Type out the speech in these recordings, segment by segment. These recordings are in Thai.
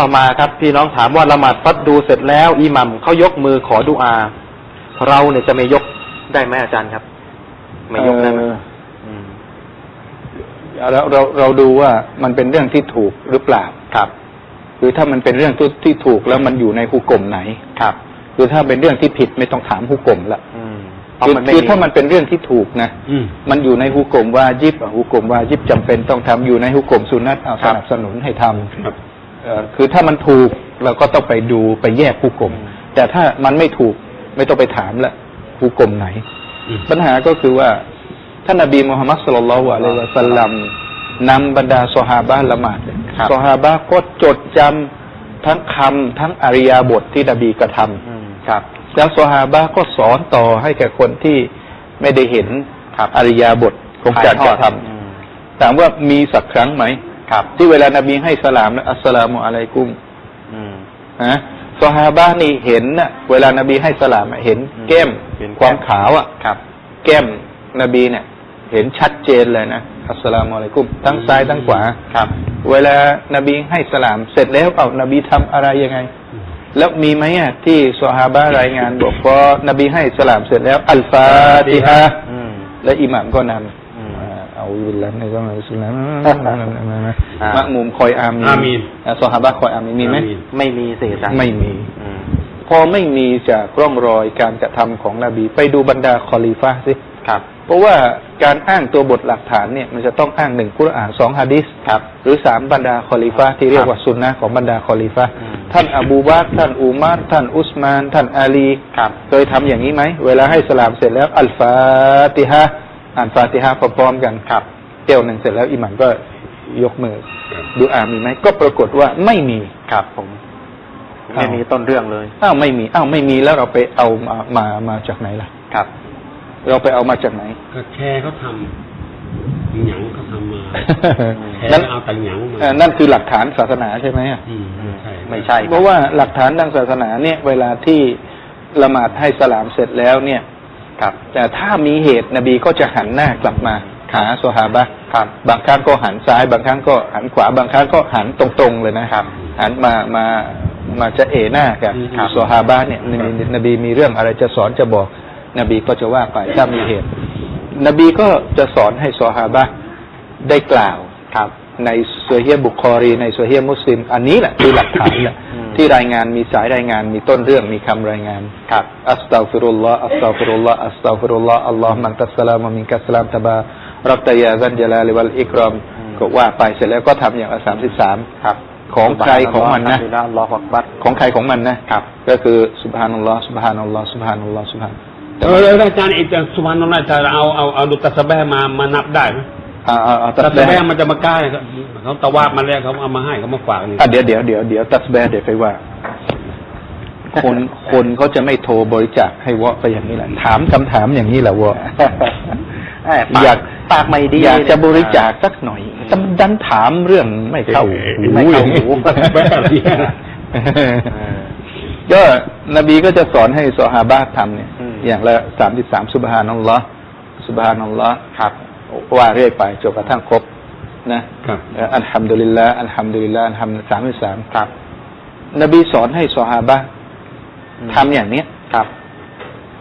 ต่อมาครับพี่น้องถามว่าละหมาดฟัดดูเสร็จแล้ว อิหมัมเขายกมือขอดุอา เราเนี่ยจะไม่ยกได้ไหมอาจารย์ครับ ไม่ยกได้ไหมเอ่ออืมเราเราเราดูว่ามันเป็นเรื่องที่ถูกหรือเปล่าครับคือถ้ามันเป็นเรื่องที่ที่ถูกแล้วมันอยู่ในหุกกลมไหนครับคือถ้าเป็นเรื่องที่ผิดไม่ต้องถามหุกกลมละอืมเพราะคือมันไม่คือถ้ามันเป็นเรื่องที่ถูกนะอืมมันอยู่ในหุกกลมว่ายิบอะหุกกลมว่ายิบจำเป็นต้องทำอยู่ในหุกกลมสุนัตเอาสนับสนุนให้ทำ ครับเอ่อคือถ้ามันถูกเราก็ต้องไปดูไปแยกหุกกลมแต่ถ้ามันไม่ถูกไม่ต้องไปถามละหุกกลมไหนอืมปัญหาก็คือว่าท่านนบีมุฮัมมัดสุลลัลลอฮุอะลัยฮิวะสัลลัมนำบรรดาสหาบะห์ละหมาดเนี่ยครับสหาบะห์ก็จดจำทั้งคำทั้งอริยาบทที่นบีกระทำอืมครับ แล้วสหาบะห์ก็สอนต่อให้แก่คนที่ไม่ได้เห็นครับอริยาบทของการกระทำอืมถามว่ามีสักครั้งไหม ครับที่เวลานบีให้สลามนะอัสสลามุอะลัยกุมอืมฮะสหาบะห์นี่เห็นนะเวลานบีให้สลามอะเห็นแก้มเห็นแก้มความขาวอะครับ แก้มนบีเนี่ย เห็นชัดเจนเลยนะอัสสลามุอะลัยกุมทั้งซ้ายทั้งขวาครับ เวลานบีให้สลาม เสร็จแล้วเอานบีทำอะไรยังไง แล้วมีไหมอะที่ซอฮาบะห์รายงานบอกพอนบีให้สลามเสร็จแล้ว อัลฟาติฮะอืมและอิหม่ามก็นอืมำอ่า เอาบิลลาฮิมินัชชัยฏอนรจิมอ่ามมะมุมคอยอามีนอามีนอะซอฮาบะห์คอยอามีนมีไหมไม่มีเศษอาจารย์ไม่มีพอไม่มีจากร่องรอยการกระทำของนบี ไปดูบรรดาคอลีฟะสิครับ เพราะว่าการอ้างตัวบทหลักฐานเนี่ยมันจะต้องอ้างหนึ่งกุรอานสองฮะดิษครับ หรือสามบรรดาคอลีฟะที่เรียกว่าซุนนะของบรรดาคอลีฟะท่านอบูบักท่านอุมัรท่านอุสมาน ท่านอาลีครับเคยทำอย่างนี้ไหม เวลาให้สลามเสร็จแล้ว อัลฟาติฮะ อ่านฟาติฮะพร้อมๆกันครับเที่ยวหนึ่งเสร็จแล้วอิหมัมก็ยกมือ ดูอามีไหมก็ปรากฏว่าไม่มีครับผมอ้าวไม่มีต้นเรื่องเลยอ้าวไม่มีอ้าวไม่มีแล้วเราไปเอามามามาจากไหนล่ะครับ เราไปเอามาจากไหนก็แชร์เขาทำหยังเขาทำมาแชนั่นร์เอาแต่หยังมาเอ่อนั่นคือหลักฐานศาสนาใช่ไหมอะอืมใช่ไม่ใช่ เพราะว่าหลักฐานทางศาสนาเนี่ย เวลาที่ละหมาดให้สลามเสร็จแล้วเนี่ย ครับ แต่ถ้ามีเหตุนบีก็จะหันหน้ากลับมาหาสหาบะห์ครับ บางครั้งก็หันซ้าย บางครั้งก็หันขวา บางครั้งก็หันตรงๆเลยนะครับ หันมามามาจะเอหน้ากับครับสหาบะห์เนี่ยนบีนบีมีเรื่องอะไรจะสอนจะบอก นบีก็จะว่าไปถ้ามีเหตุ นบีก็จะสอนให้สหาบะห์ได้กล่าวครับ ในโซเฮียบุคอรี ในโซเฮียมุสลิม อันนี้แหละคือหลักฐานแหละอืม ที่รายงานมีสายรายงานมีต้นเรื่องมีคำรายงานครับอัสตัฟิรุลลอฮ์อัสตัฟิรุลลอฮ์อัสตัฟิรุลลอฮ์อัลลอฮ์มันตัสสลามุมินกัสสลามตะบารักตยาซันจลาลิวัลอิกรอมอืมก็ว่าไปเสร็จแล้วก็ทำอย่างละสามสิบสามครับของใครของมันนะอัลลอฮฺอักบัรของใครของมันนะครับก็คือสุบฮานัลลอฮ์สุบฮานัลลอฮ์สุบฮานัลลอฮ์สุบฮานเออแล้วอาจารย์ไอ้อาจารย์สุวรรณนั่นจะเอาเอาเอาดูตัสแบะมามานับได้ไหม อ่าอ่าอ่าตัตัสสแบะแบะมันจะมาใกล้เขาเขาตะวาบมาแล้วเขาเอามาให้เขามาฝากนี่อะเดี๋ยวเดี๋ยวเดี๋ยวเดี๋ยวตัสแบะเดี๋ยวไปว่า คนคนเขาจะไม่โทรบริจาคให้วะไปอย่างนี้แหละ ถามคำถามอย่างนี้แหละวะแหม่ปอยาก ปากไม่ดีอยากจะบริจาคคสักหน่อยแต่ดันถามเรื่องไม่เข้าหูไม่เข้าหูแบบนี้ก็นบีก็จะสอนให้สหาบะห์ทำเนี่ย อืม อย่างละสามสิบสามสุบฮานัลลอฮ์สุบฮานัลลอฮ์ ครับ ว่าเรื่อยไปจนกระทั่งครบนะครับเอ่ออัลฮัมดุลิลลาห์อัลฮัมดุลิลลาห์อัลฮัมดุลิลลาห์สามสิบสามครับ นบีสอนให้สหาบะห์อืมทำอย่างเนี้ยครับ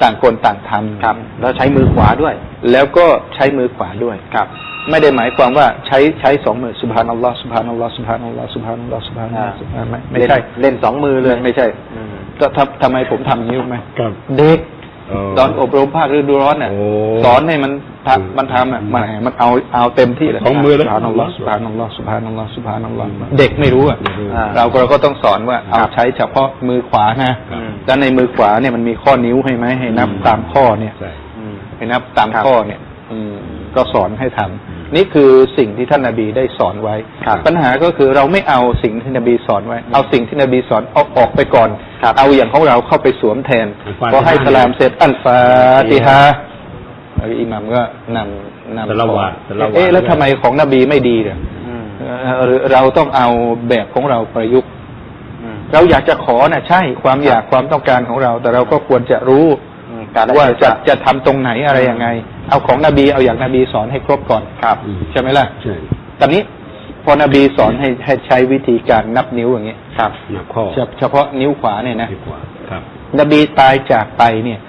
ต่างคนต่างทำครับ แล้วใช้มือขวาด้วย แล้วก็ใช้มือขวาด้วยครับ ไม่ได้หมายความว่าใช้ใช้สองมือสุบฮานัลลอฮ์สุบฮานัลลอฮ์สุบฮานัลลอฮ์สุบฮานัลลอฮ์สุบฮานัลลอฮ์สุบฮานัลลอฮ์ไม่ใช่เล่นเล่นสองมือเลยไม่ใช่อืมก็ทำทำไมผมทำอย่างนี้รู้ไหมครับเด็กเออตอนอบรมภาคฤดูร้อนน่ะโอ้สอนให้มันทำมันทำอะมันมันเอาเอาเต็มที่เลยสองมือเลยสุบฮานัลลอฮ์สุบฮานัลลอฮ์สุบฮานัลลอฮ์สุบฮานัลลอฮ์เด็กไม่รู้อะอ่า เราก็เราก็ต้องสอนว่าเอาใช้เฉพาะมือขวานะอืม แล้วในมือขวาเนี่ยมันมีข้อนิ้วให้ไหมให้นับตามข้อเนี่ย ใช่อืมให้นับตามครับข้อเนี่ย อืมก็สอนให้ทำ นี่คือสิ่งที่ท่านนาบีได้สอนไว้ ครับปัญหาก็คือเราไม่เอาสิ่งที่นบีสอนไว้ เอาสิ่งที่นบีสอนเอาออกไปก่อน ครับเอาอย่างของเราเข้าไปสวมแทนอัลฟาติฮะ พอให้สลามเสร็จอัลฟาติฮะแล้วอิหมัมก็นำนำแต่ละวาดแต่ละวาดเอ๊ะแล้วทำไมของนบีไม่ดีเนี่ยอืมเอ่อเราต้องเอาแบบของเราประยุกต์ อืม เราอยากจะขอนะใช่ความอยากความต้องการของเรา แต่เราก็ควรจะรู้อืมการได้ ว่าจะจะจะทำตรงไหนอะไรยังไง เอาของนบีเอาอย่างนบีสอนให้ครบก่อนครับอืมใช่ไหมล่ะใช่ตอนนี้พอนบีสอนให้ให้ใช้วิธีการนับนิ้วอย่างนี้ครับนับข้อเฉเฉพาะนิ้วขวาเนี่ยนะดีกว่าครับนบีตายจากไปเนี่ย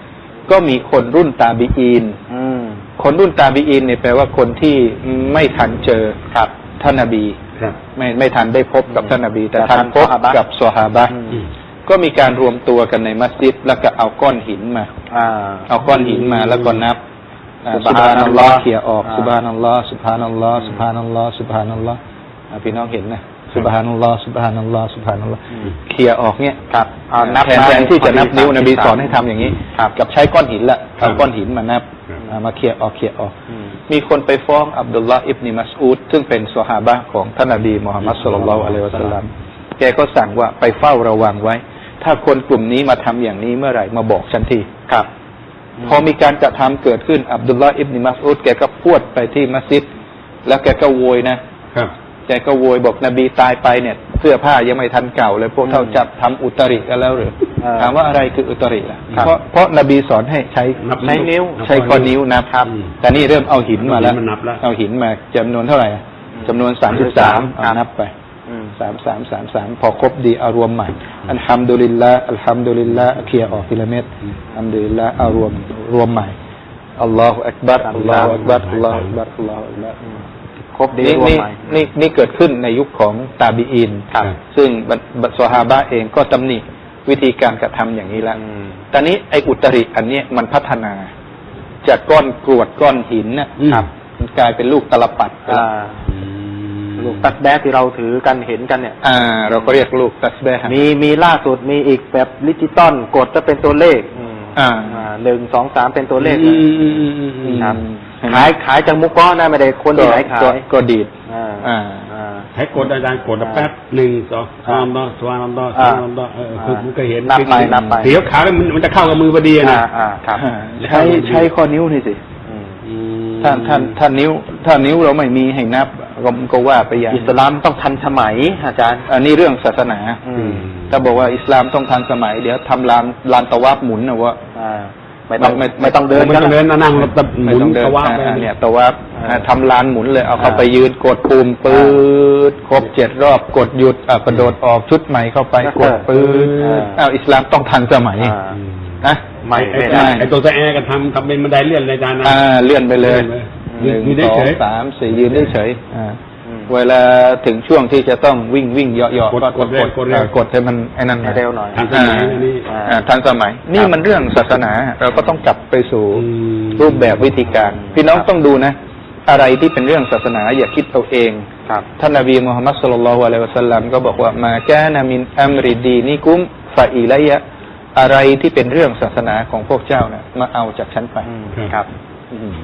ก็มีคนรุ่นตาบีอีนอืมคนรุ่นตาบีอีนเนี่ยแปลว่าคนที่ไม่ทันเจอครับท่านนบีครับไม่ไม่ทันได้พบกับท่านนบี แต่แต่ทันทันพบซอฮาบะกับซอฮาบะอืมอืม ก็มีการรวมตัวกันในมัสยิดแล้วก็เอาก้อนหินมาอ่าเอาก้อนหินมาแล้วก็นับอ่าสุสุบบฮาฮานันัลลลลออฮ์ฮ์เขี่ยออกอ่าสุบฮานัลลอฮ์สุบฮานัลลอฮ์อืมสุบฮานัลลอฮ์สุบฮานัลลอฮ์อ่าพี่น้องเห็นนะสุบฮานัลลอฮ์สุบฮานัลลอฮ์สุบฮานัลลอฮ์อืมเขี่ยออกเนี่ยครับเอานับแทนมาแทนที่จะนับนิ้วพนดีบีสามสอนให้ทำอย่างนี้ครับกับใช้ก้อนหินละครัเอาบก้อนหินมานับครับอ่ามาเขี่ยออกเขี่ยออกอืมมีคนไปฟ้องอับดุลลาห์อิบนิมัสอูดซึ่งเป็นสหาบะห์ของท่านนบีมูฮัมมัดสุลลัลลอฮุอะลัยฮิวะสัลลัมแกก็สั่งว่าไปเฝ้าระวังไว้ ถ้าคนกลุ่มนี้มาทำอย่างนี้เมื่อไหร่มาบอกฉันทีครับ พอมีการกระทำเกิดขึ้นอับดุลลาห์อิบนิมัสอูดแกก็พวดไปที่มัสยิดแล้วแกก็โวยนะครับแกก็โวยบอกนบีตายไปเนี่ย เสื้อผ้ายังไม่ทันเก่าเลยพวกเท่าจับทำอุตริกันแล้วหรือเออถามว่าอะไรคืออุตริล่ะครับเพราะเพราะนบีสอนให้ใช้นับใช้นิ้ว ใช้ก้อนนิ้วนับครับ แต่นี่เริ่มเอาหินมาแล้ว เอาหินมานับแล้วเอาหินมาจำนวนเท่าไหร่อะจำนวนสามสิบสามครับนับไปอืม สามสามสามสามพอครบดีเอารวมใหม่ อัลฮัมดุลิลละอัลฮัมดุลิลละเคลียร์ออกทีละเม็ดอัลฮัมดุลิลละเอารวมรวมใหม่อัลลอฮฺอักบัรอัลลอฮฺอักบัรอัลลอฮฺอักบัรอัลลอฮฺอักบัรครบดีนี่รวมนี่ใหม่นี่นี่เกิดขึ้นในยุคของตาบีอินครับซึ่งบับัซอฮาบะเองก็ตำหนิวิธีการกระทำอย่างนี้แล้วอืมตอนนี้ไออุตริอันเนี้ยมันพัฒนา จากก้อนกรวดก้อนหินน่ะอืมครับมันกลายเป็นลูกตลปัดไปอ่าแล้วอืมลูกตัดแดดที่เราถือกันเห็นกันเนี่ย อ่า เราก็เรียกลูกตัสเบฮะมีมีล่าสุดมีอีกแบบดิจิตอลกดจะเป็นตัวเลขอืมอ่าอ่าหนึ่งสองสามเป็นตัวเลขอืมอืมอืมอืมอืมครับเห็นไหมขายขายจากมุกก้อนนะไม่ได้คนที่ไหนขายก็ก็ดีดอ่าอ่าอ่าให้กดอาจารย์กดแป๊บหนึ่งสองสามต่อสามต่อสามต่อเออคือผมก็เห็นนับไปนับไปเสียวขาแล้วมันมันจะเข้ากับมือพอดีอ่านะอ่าครับใช้ใช้ข้อนิ้วนี่สิอืมอืมถ้าถ้าถ้านิ้ว ถ้านิ้วเราไม่มีให้นับ ก็ก็ว่าไปอย่างอิสลามต้องทันสมัย อาจารย์ อันนี้เรื่องศาสนาอือืมมถ้าบอกว่าอิสลามต้องทันสมัย เดี๋ยวทำลานลานตะวับหมุนนะว่าอ่าไม่ต้องไม่ไม่ต้องเดินไม่กันต้องละเดินนะนั่งรถแบบหไม่มุนต้องเดินตะวันไปอ่าเนี่เนี่ยยตะวับอ่าอ่าทำลานหมุนเลยเอาเข้าอ่าไปยืนกดปุ่มปืดครบเจ็ดรอบกดหยุดอะกระโดดออกชุดใหม่เข้าไปกดปืดอ่าอ้าวอิสลามต้องทันสมัยอ่านะ ไม่ไอ้ไม่ไอ้ได้ ไอ้ตัวแอร์กันทำทำเป็นบันไดเลื่อนเลยอาจารย์นะอ่าเลื่อนไปเลยยืนหนึ่งได้สอเฉงยสามสี่ยืนได้เฉยอ่าอืมเวลาถึงช่วงที่จะต้องวิ่งวิ่งเหยาะเหาะกดก็กดเร็วกดเร็วอ่ากดให้มันไอ้นั่นให้เร็วหน่อยทันสมัยอันนี้อ่าอ่าทันสมัย นี่มันเรื่องศาสนา เราก็ต้องกลับไปสู่อืมรูปแบบวิธีการ พี่น้องครับต้องดูนะ อะไรที่เป็นเรื่องศาสนาอย่าคิดเอาเองครับท่านนบีมุฮัมมัดสุลลัลลอฮุอะลัยฮิวะสัลลัมก็บอกว่ามาแกนามินอัมริดีนิกุมฟาอิไลยะ อะไรที่เป็นเรื่องศาสนาของพวกเจ้านะมาเอาจากฉันไปอืมครับครับอืม